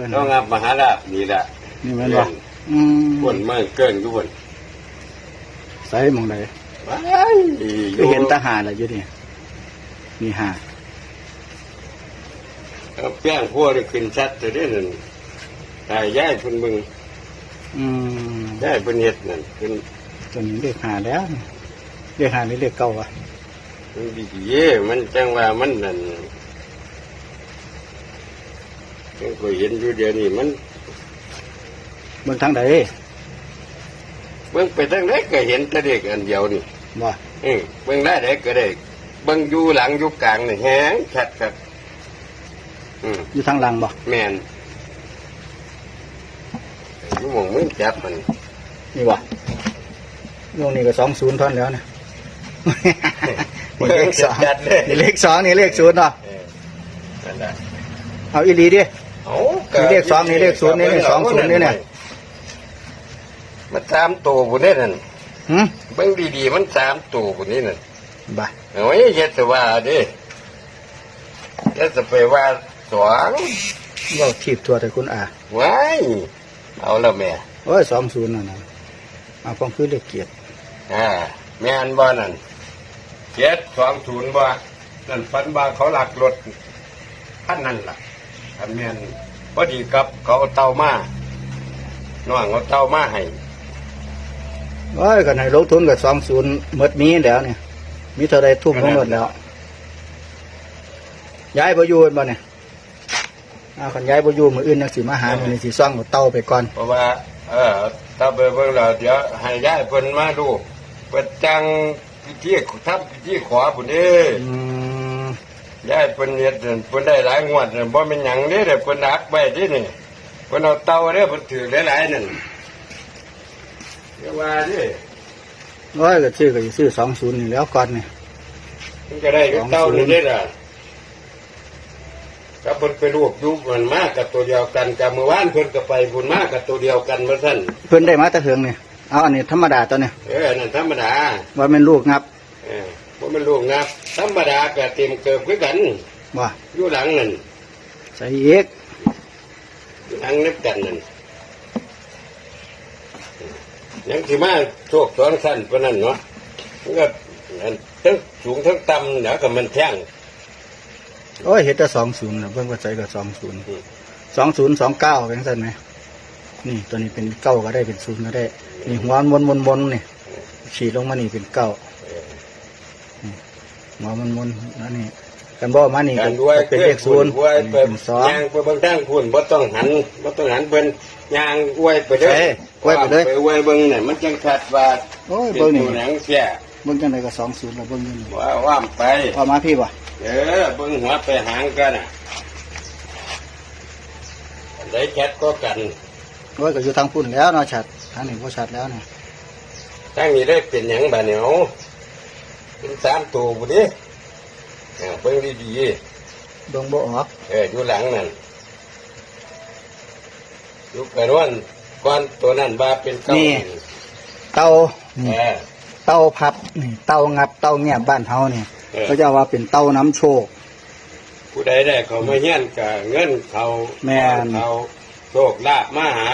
เอิ้นต้องงับมหาลาภนี่แหละนี่แม่นบ่อืมคนเมืองเกินทุกคนใส่หมองใดว้ายคือเห็นทหารอะไรอยู่นี่มีหาเอาแป้งพวกนี่ขึ้นชัดจะได้นั่นตายย้ายเพิ่นมึงอืมย้ายเพิ่นเฮ็ดนั่นขึ้นตัวนี้เรียกหาแล้วนี่เรียกหาหรือเรียกเก่าวะมันดีเย่มันจังว่ามันนั่น จังก็เห็นอยู่เดี๋ยวนี้มันเบิ่งทางใดเบิ่งไปทางไหนก็เห็นแต่เด็กอันเดียวนี่บ่เออเบิ่งได้ได้ก็ได้เบิ่งอยู่หลังอยู่กลางนี่แฮงชัดครับอืมอยู่ทางหลังบ่แม่นอยู่หมองมึงจับมันนี่บ่วงนี้ก็สองศูนย์ท่อนแล้วเนี่ยนี่เลขสองจัดเลยนี่เลขสองนี่เลขศูนย์เนาะเออนั่นแหละเอาอีหลีดิเอา นี่เลขสองนี่เลขศูนย์นี่นี่สองศูนย์นี่เนี่ยมันสามตัวบุนี่นั่นหืมเบิ่งดีๆมันสามตัวบุนี่นั่นบ่เอาไว้เฮ็ดแต่ว่าเดิเฮ็ดจะไปว่าสองเว่าทีบทัวแต่คุณอาไว้เอาแล้วแม่โอ้ยสองศูนย์น่ะนะเอาความคือเลขเกียรติอ่าแม่นบ่นั่นเจ็ดสองศูนย์บ่นั่นฝันว่าเขาหลักรถคันนั้นล่ะคันแม่น พอดีกับเขาเอาเตามาน้องเอาเตามาให้โอ้ยกันให้ลงทุนกับสองศูนย์หมดมีแล้วเนี่ย มีเท่าใดทุ่มทั้งหมดแล้ว ย้ายบ่อยู่บ่เนี่ยเอาคันย้ายบ่อยู่มื้ออื่นจังสิมาหามื้อนี้สิซ่องเอาเต้าไปก่อน เพราะว่า เออถ้าไปเบิ่งแล้วเดี๋ยวให้ย้ายเพิ่นมาดูเปิดจังพิธีทำพิธีขอพุ่นเด้อืม ย้ายเพิ่นเฮ็ดนั่นเพิ่นได้หลายงวดนั่นบ่แม่นหยังเด้แต่เพิ่นอักไว้ที่นี่เพิ่นเอาเตาเด้เพิ่นถือหลายๆนั่นเรียกว่าดิโอ้ยก็ซื้อก็สิซื้อสองศูนย์นี่แล้วก่อนนี่มันก็ได้กับเตานี่เด้ล่ะก็เพิ่นไปรวบอยู่มันมากับตัวเดียวกันกับเมื่อวานเพิ่นก็ไปบุญมากับตัวเดียวกันว่าซั่นเพิ่นได้มาแต่เถิงนี่เอาอันนี้ธรรมดาตัวเนี่ยเออนั่นธรรมดาว่าแม่นลูกงับเออ บ่แม่นลูกนะธรรมดาก็เต็มเกิบคือกันว่าอยู่หลังนั่นใส่อีกอยู่หลังนับกันนั่นยังสิมาโชคสองสั้นปานนั้นเนาะมันก็อันทั้งสูงทั้งต่ำเดี๋ยวก็มันแท่งโอ้ยเฮ็ดแต่สองศูนย์นะเบิ่งว่าใส่ก็สองศูนย์สองศูนย์สองเก้าเป็นซั่นไหมนี่ตัวนี้เป็นเก้าก็ได้เป็นศูนย์ก็ได้ นี่หัววนวนวนๆนี่ฉีดลงมานี่เป็นเก้านี่ หัววนวนๆนั่นนี่กันบ่มานี่กาก็รด้วยเป็นเลขศูนย์ด้วยอันไปนี้เป็นสองย่างไปเบางทางคุณบ่ต้องหันบ่ต้องหันเบิ่นย่างอวยไปเด้อใช่อวยไปเลยไปอวยเบิ่งเนี่ยมันจังชัดว่าโอ้ยเป็นเบิ่งนี่ตัวหนังเสียเบิ่งจังไดก็สองศูนย์แล้วเบิ่งอยู่นี่ว่าว่ามไปพอมาพี่บ่เออเบิ่งหัวไปหางกันน่ะอันได้แคทก็กันโอ้ยก็อยู่ทางพุ่นแล้วเนาะชัดทางนี้บ่ชัดแล้วเนี่ยตั้งนี้ได้เป็นหยังบาดเหนียว เป็นสามตัวบุดิอ่าเบิ่งดีเบิ่งบ่ออกๆเอออยู่หลังนั่นอยู่กันวันก่อนตัวนั้นบาเป็นเก้าเตาเอนี่อเตาพับนี่เตางับเตาแงบบ้านเฮานี่เออเขาจะว่าเป็นเตาน้ำโชค ผู้ใดได้เขามาเฮียนกับเงินเขาแม่นเขาโชคลาภมาหา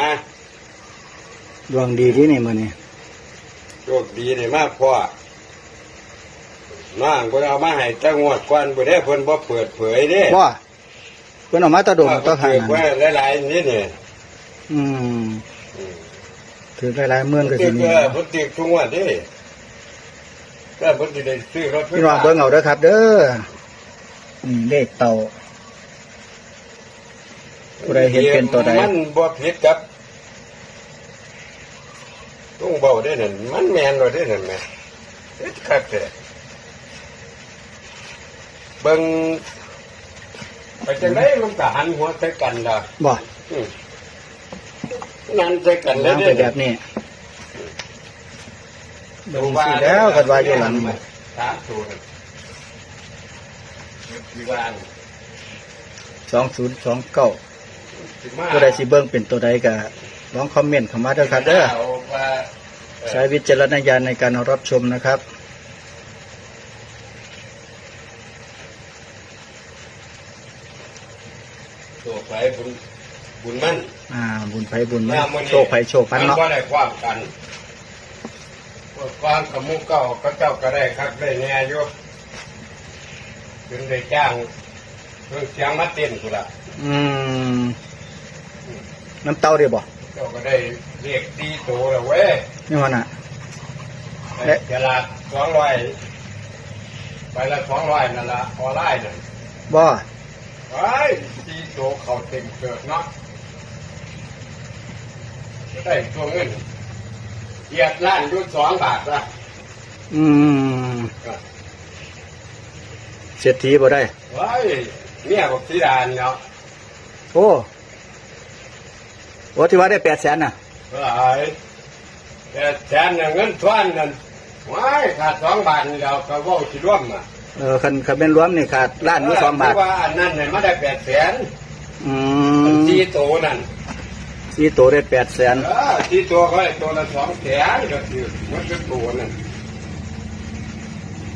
ดวงดีที่นี่มื้อนี้โชคดีเลยมากพ่อ น้องบ่ได้เอามาให้ตั้งงวดก่อนบ่ได้เพิ่นบ่เปิดเผยเด้ว่าเพิ่นเออกมาแตะดงตะทางเก็บนั้นไว้หลายๆนี่นี่อืมถือหลายๆเมืองก็ติสิดมีเออพุ่นติดทุกงวันดิก็พุ่นติดได้ซื้อรถไฟพี่น้องฟ้าเบิ่งเอาเด้อครับ เด้อนี่เลขเตาผู้ใดเห็นเป็นตัวใด มันบ่ผิดกับต้องเบาได้นั่นมันแม่นว่าได้นั่นแหม่เฮ็ดคักแท้ เบิ่งไปจังไดมันก็หันหัวใส่กันล่ะบ่อืมนั่นใส่กันเลยวางเด้ไปแบบนี้เบิ่งสิแล้วกันว่าอยู่หลังสามตัวนั่นที่ว่า2029สิมาผู้ใดสิเบิ่งเป็นตัวใดก็ลองคอมเมนต์เข้ามาเด้อครับเด้อาว่า ใช้วิจารณญาณในการรับชมนะครับ ตัวไปบุญบบุญมันอ่า บุญไผบุญมันยามมื้อนี้โชคไผโชคมันเนาะบ่ได้ความกันพวกความกับหมู่เก่าก็เจ้าก็ได้คักได้แน่อยู่จนได้จ้างเครื่องเสียงมาเต้นกูละอืมน้ำเต้าเดียวบ่เจ้าก็ได้เรียกตีโตแล้วเว้ยนี่มันอะได้เจลาสองร้อยไปละสองร้อยนั่นละออนไลน์นั่นบ่ ไอ้ตีโตเขาเต็มเกิดเนาะก็ได้ตัวเงินเหยียดล้านอยุดสองบาทละอืมเศรษฐีบ่ได้ไว้เนี่ยบอกสีดานเนาะโอ้โอ้ที่ว่าได้แปดแสนน่ะไอ้แต่แสนน่ะเงินทวนนั่นไว้ขาดสองบาทนี่เราก็เว่าสิร่วมอะ เออคันคันเป็นรวมนี่ขาดล้านมือสองบาทคืว่าอันนั้นเนี่ยมาได้แปดแสนอืมันมตีโตนั่นสี่ตัวได้แปดแสนเออตีตัวเขาได้ตัวละสองแสนก็คือมันคือตัวนั่น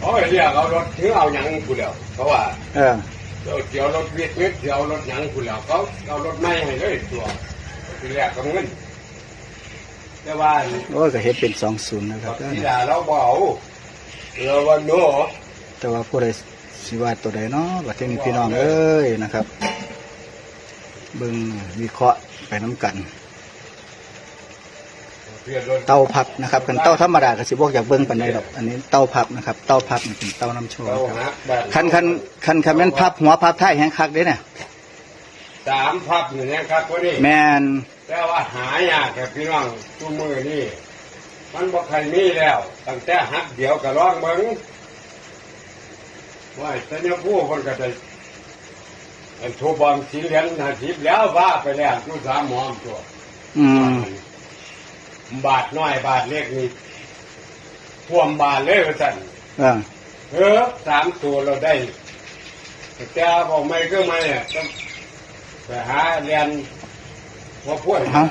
โอ้ยเรียกเอารถถือเอาหยังกูแล้วเพราะว่าเออ เดี๋ยวเดี๋ยวรถเวียดเวียดเดี๋ยวรถหยังกูแล้วเขาเอารถไม่ให้เลยตัวทีแรกก็เงินแต่ว่า โอ้ยก็เห็นเป็นสองศูนย์นะครับ ที่ด่าเราเบเอาเราว่าโน่ แต่ว่าผู้ใดสิว่าตัวใดเนาะบัดนี้พี่น้องเอ้ยนะครับ เบิ่งวิเคราะห์ไปน้ำกันเพียรรถเต้าพับนะครับกันเต้าธรรมดาก็สิบ่อยากเบิ่งปานใดดอก อันนี้เต้าพับนะครับ เต้าพับนี่เป็นเต้าน้ำโชว์เรานะครับหักบ้านคันคันคันคันแม่นพับหัวพับท้ายแห้งคักเด้เนี่ยสามพับอยู่เนี่ยครับคนนี้แม่นแต่ว่าหายากแก่พี่น้องตู้มือนี่มันบอกใครมีแล้วตั้งแต่หักเดียวก็ร้องเบิ้ง ว่าแต่เนี่ยผู้คนก็จะไอ้โทบอมสีเหลืองนาทีแล้วว่าไปแล้วตู้สามหมอมตัวอืมบาทน้อยบาทเล็กนี่ท่วมบาทเลยว่าสั่นเออเออสามตัวเราได้แต่บอกไม่ก็ไม่อะต้องไปหาเรียนว่าพูดเอา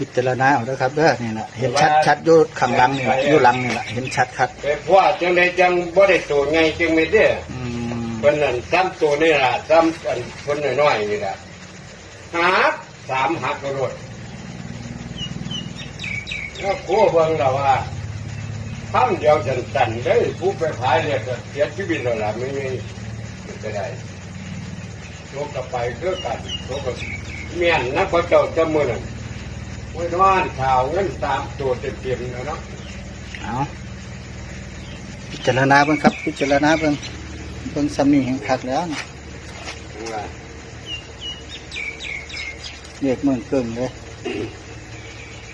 พิจารณาเอาเด้อครับเด้อนี่แหละเห็นชัดชัดอยู่ข้างหลังนี่แหละอยู่หลังนี่แหละเห็นชัดคักไปพวกจังได้จังบ่ได้ตัวไงจังไม่ได้อืมเพิ่นนั่นซ้ำตัวนี่ล่ะซ้ำกันคนน้อยๆนี่ล่ะหักสามหักกระโดดแล้วโคเบิ่งแล้วว่าทำเดียวจันตันได้ผู้ไปขายเนี่ยก็เสียชีวิตแล้วล่ะไม่มีจะได้โลกกับไปเพื่อกันโลกกับเมียนนักพระเจ้าจะมือนั่น ไว้นอนข่าวเงินสามตัวเต็มๆแล้วเนาะเอาพิจารณาเบิ่งครับ พิจารณาเบิ่งเบิ่งซ้ำนี่แห่งคักแล้วนะเรียกเมืองเกิงเลย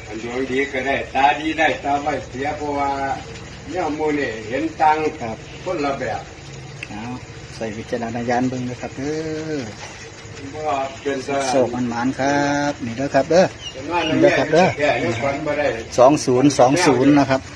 อันดวงดีก็ได้ ตาดีได้ตาไม่เสียเพราะว่าเนี่ยหมูนี่เห็นตังค์ครับคนละแบบเอาใส่วิจารณญาณเบิ่งนะครับเด้อว่าเป็นส โศกมันหมานครับ นี่เด้อครับเด้อเป็นว่านี่เด้อครับเด้อแก่ยังฝันบ่ได้สองศูนย์สองศูนย์นะครับอ